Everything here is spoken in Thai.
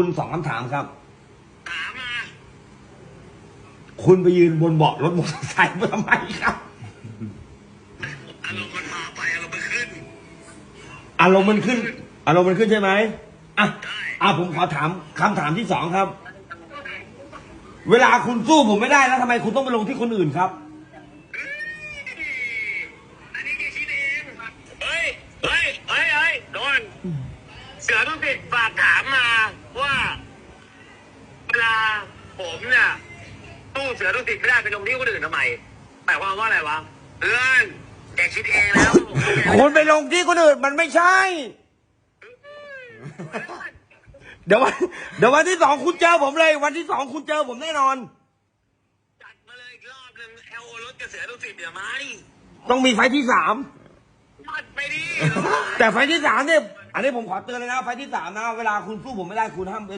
คุณสองคำถามครับ ถามมา คุณไปยืนบนเบาะรถมอเตอร์ไซค์ทำไมครับ อารมณ์มันพาไปอารมณ์มันขึ้น อารมณ์มันขึ้น อารมณ์มันขึ้นใช่ไหมอะอะผมขอถามคำถามที่สองครับ เวลาคุณสู้ผมไม่ได้แล้วทำไมคุณต้องไปลงที่คนอื่นครับ เสือต้องติดฝากถามมาว่า เวลาผมเนี่ยตู้เสือต้องติดไม่ได้ไปลงที่คนอื่นทำไมหมายความว่าอะไรวะเพื่อนแกคิดเองแล้วคุณไปลงที่คนอื่นมันไม่ใช่ เดี๋ยววันเดี๋ยววันที่สองคุณเจอผมเลย วันที่สองคุณเจอผมแน่นอน จัดมาเลยอีกรอบหนึ่งเอลรถกระเสือต้องติดเดี๋ยวมาดิต้องมีไฟล์ที่สามจัดไปดิ แต่ไฟล์ที่สามเนี่ยอันนี้ผมขอเตือนเลยนะไฟล์ที่สามนะเวลาคุณสู้ผมไม่ได้คุณห้าม